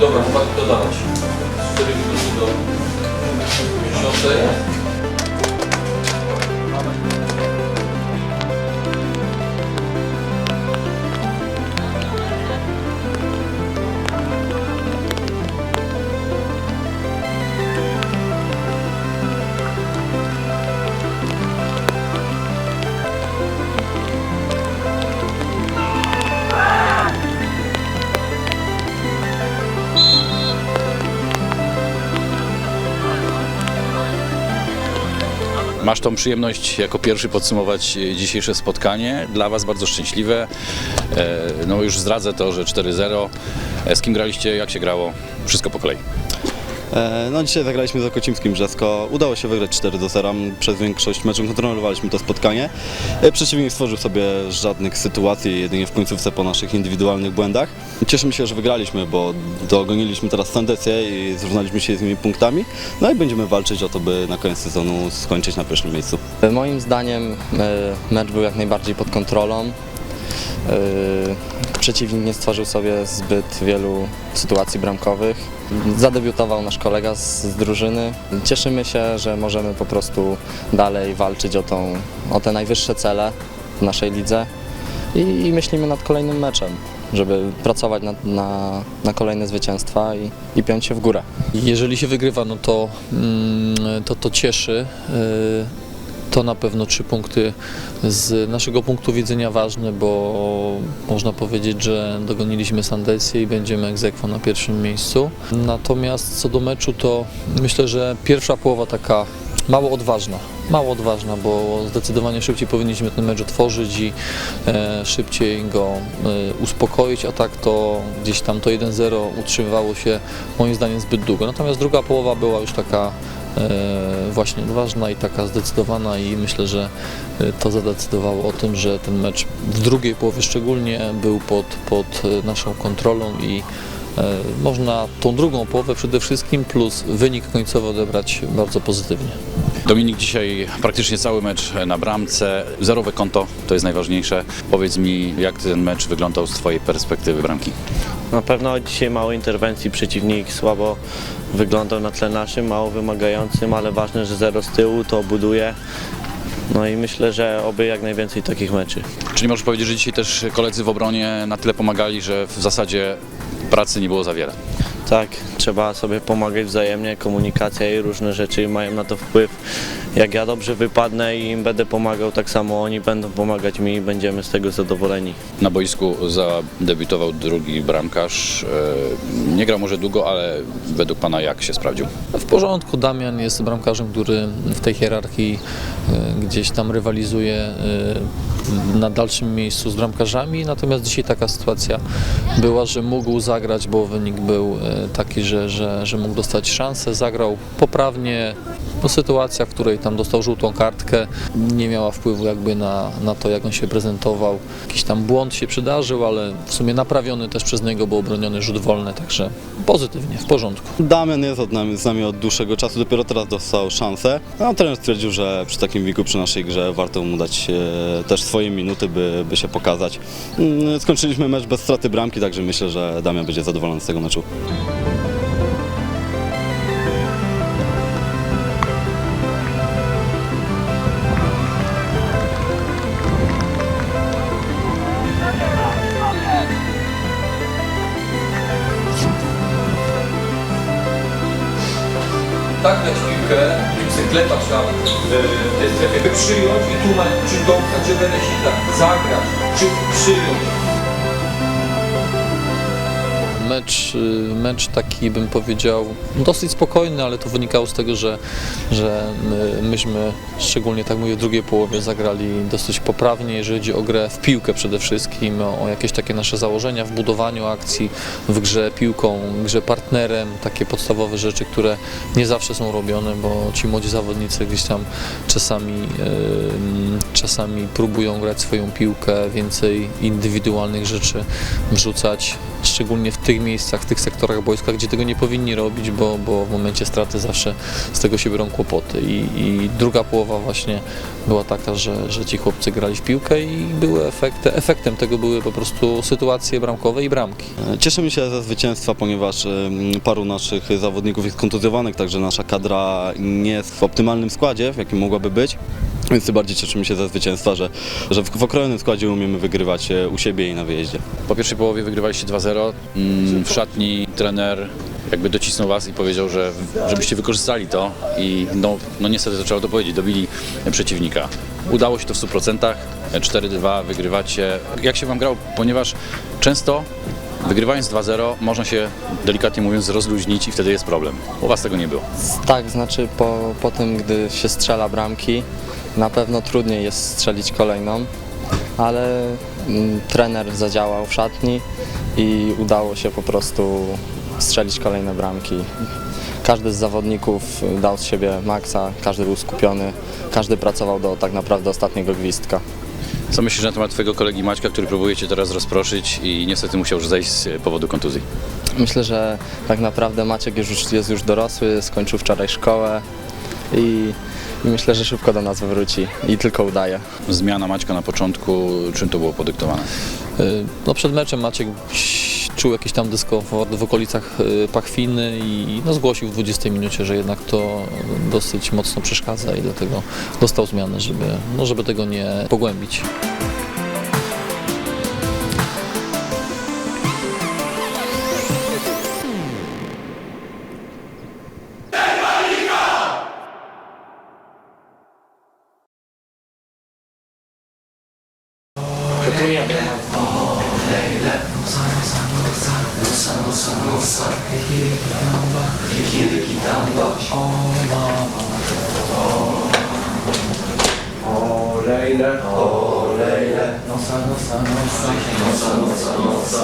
Dobra, chyba dodawać. 4 minuty do 50. Masz tą przyjemność jako pierwszy podsumować e, dzisiejsze spotkanie. Dla Was bardzo szczęśliwe. E, No już zdradzę to, że 4-0. E, Z kim graliście, jak się grało? Wszystko po kolei. E, No dzisiaj zagraliśmy z Okocimskim Brzesko. Udało się wygrać 4 do 0. Przez większość meczu kontrolowaliśmy to spotkanie. E, Przeciwnik nie stworzył sobie żadnych sytuacji, jedynie w końcówce po naszych indywidualnych błędach. Cieszymy się, że wygraliśmy, bo dogoniliśmy teraz Sandecję i zrównaliśmy się z nimi punktami. No i będziemy walczyć o to, by na koniec sezonu skończyć na pierwszym miejscu. Moim zdaniem e, mecz był jak najbardziej pod kontrolą. E, Przeciwnik nie stworzył sobie zbyt wielu sytuacji bramkowych. Zadebiutował nasz kolega z, z drużyny. Cieszymy się, że możemy po prostu dalej walczyć o, tą, o te najwyższe cele w naszej lidze i, i myślimy nad kolejnym meczem, żeby pracować na, na, na kolejne zwycięstwa i, i piąć się w górę. Jeżeli się wygrywa, no to mm, to, to cieszy. To na pewno trzy punkty z naszego punktu widzenia ważne, bo można powiedzieć, że dogoniliśmy Sandecję i będziemy egzekwo na pierwszym miejscu. Natomiast co do meczu, to myślę, że pierwsza połowa taka mało odważna. Mało odważna, bo zdecydowanie szybciej powinniśmy ten mecz otworzyć i e, szybciej go e, uspokoić, a tak to gdzieś tam to 1-0 utrzymywało się moim zdaniem zbyt długo. Natomiast druga połowa była już taka właśnie odważna i taka zdecydowana i myślę, że e, to zadecydowało o tym, że ten mecz w drugiej połowie szczególnie był pod, pod e, naszą kontrolą i e, można tą drugą połowę przede wszystkim plus wynik końcowy odebrać bardzo pozytywnie. Dominik, dzisiaj praktycznie cały mecz na bramce. Zerowe konto to jest najważniejsze. Powiedz mi, jak ten mecz wyglądał z Twojej perspektywy bramki? Na pewno dzisiaj mało interwencji, przeciwnik słabo wyglądał na tle naszym, mało wymagającym, ale ważne, że zero z tyłu to buduje. No i myślę, że oby jak najwięcej takich meczy. Czyli możesz powiedzieć, że dzisiaj też koledzy w obronie na tyle pomagali, że w zasadzie pracy nie było za wiele. Tak, trzeba sobie pomagać wzajemnie, komunikacja i różne rzeczy mają na to wpływ. Jak ja dobrze wypadnę i im będę pomagał, tak samo oni będą pomagać mi i będziemy z tego zadowoleni. Na boisku zadebiutował drugi bramkarz. E, Nie grał może długo, ale według Pana jak się sprawdził? W porządku, Damian jest bramkarzem, który w tej hierarchii e, gdzieś tam rywalizuje e, na dalszym miejscu z bramkarzami, natomiast dzisiaj taka sytuacja była, że mógł zagrać, bo wynik był taki, że, że, że mógł dostać szansę, zagrał poprawnie. No, sytuacja, w której tam dostał żółtą kartkę, nie miała wpływu jakby na, na to, jak on się prezentował. Jakiś tam błąd się przydarzył, ale w sumie naprawiony też przez niego, bo obroniony rzut wolny, także pozytywnie, w porządku. Damian jest od nami, z nami od dłuższego czasu, dopiero teraz dostał szansę. No, trener stwierdził, że przy takim wieku, przy naszej grze warto mu dać e, też swoje minuty, by, by się pokazać. Mm, Skończyliśmy mecz bez straty bramki, także myślę, że Damian będzie zadowolony z tego meczu. Tak nim sobie klepać tam e, w tej strefie, przyjąć i ma- czy dopchać, czy Beresita, zagrać, czy przyjąć. Mecz, y, mecz taki bym powiedział dosyć spokojny, ale to wynikało z tego, że, że my, myśmy, szczególnie tak mówię, w drugiej połowie zagrali dosyć poprawnie, jeżeli chodzi o grę w piłkę przede wszystkim, o, o jakieś takie nasze założenia w budowaniu akcji, w grze piłką, grze partnerem, takie podstawowe rzeczy, które nie zawsze są robione, bo ci młodzi zawodnicy gdzieś tam czasami, em, czasami próbują grać swoją piłkę, więcej indywidualnych rzeczy wrzucać. Szczególnie w tych miejscach, w tych sektorach boiska, gdzie tego nie powinni robić, bo, bo w momencie straty zawsze z tego się biorą kłopoty. I, i druga połowa właśnie była taka, że, że ci chłopcy grali w piłkę i były efekty, efektem tego były po prostu sytuacje bramkowe i bramki. Cieszymy się ze zwycięstwa, ponieważ paru naszych zawodników jest kontuzjowanych, także nasza kadra nie jest w optymalnym składzie, w jakim mogłaby być. Więc tym bardziej cieszymy się ze zwycięstwa, że, że w, w okrojonym składzie umiemy wygrywać e, u siebie i na wyjeździe. Po pierwszej połowie wygrywaliście 2-0. Mm, W szatni trener jakby docisnął was i powiedział, że żebyście wykorzystali to i no, no niestety to trzeba to powiedzieć, dobili przeciwnika. Udało się to w 100%, 4-2 wygrywacie. Jak się wam grało? Ponieważ często wygrywając 2-0 można się delikatnie mówiąc rozluźnić i wtedy jest problem. U was tego nie było. Tak, znaczy po, po tym, gdy się strzela bramki, na pewno trudniej jest strzelić kolejną, ale mm, trener zadziałał w szatni i udało się po prostu strzelić kolejne bramki. Każdy z zawodników dał z siebie maksa, każdy był skupiony, każdy pracował do tak naprawdę ostatniego gwizdka. Co myślisz na temat twojego kolegi Maćka, który próbujecie teraz rozproszyć i niestety musiał już zejść z powodu kontuzji? Myślę, że tak naprawdę Maciek już, jest już dorosły, skończył wczoraj szkołę i, i myślę, że szybko do nas wróci i tylko udaje. Zmiana Maćka na początku, czym to było podyktowane? Y, No przed meczem Maciek czuł jakiś tam dyskomfort w okolicach y, pachwiny i no zgłosił w 20 minucie, że jednak to dosyć mocno przeszkadza i dlatego dostał zmianę, żeby, no żeby tego nie pogłębić. Olayla, my. Olayla, nosa nosa nosa nosa nosa nosa.